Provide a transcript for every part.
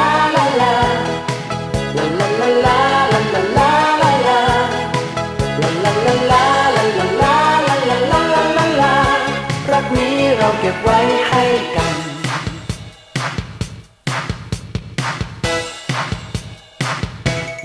า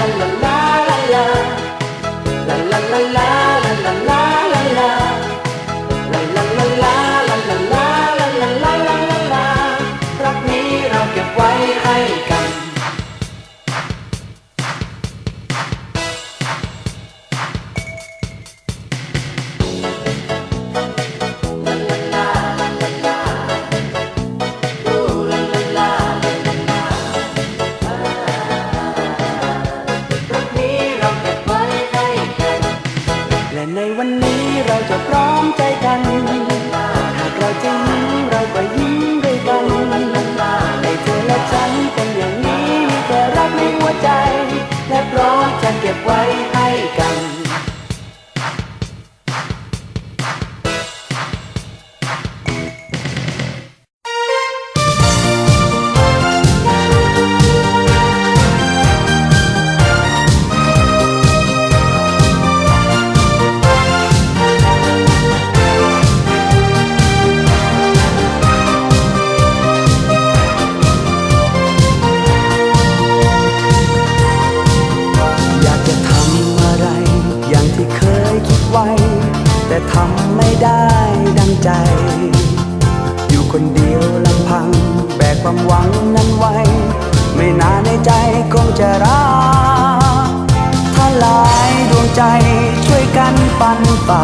าลา จะเก็บไว้ ไว้ แต่ทำไม่ได้ดังใจ อยู่คนเดียวลำพัง แบกความหวังนั้นไว้ ไม่นานในใจคงจะรักถ้าหลายดวงใจช่วยกันปันฝ่า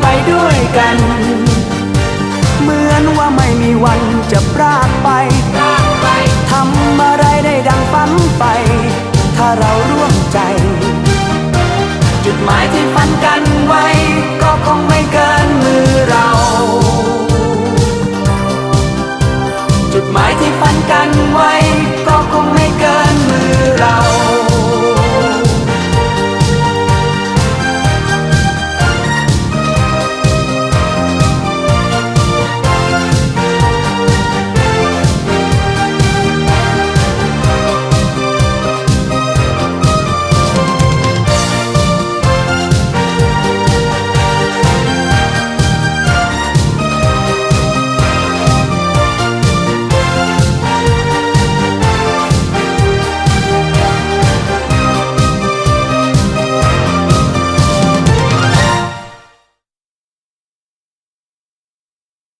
ไปด้วยกัน เหมือนว่าไม่มีวันจะพรากไปทำอะไรได้ดังฝันไป ถ้าเราร่วมใจ จุดหมายที่ฝันกันไว้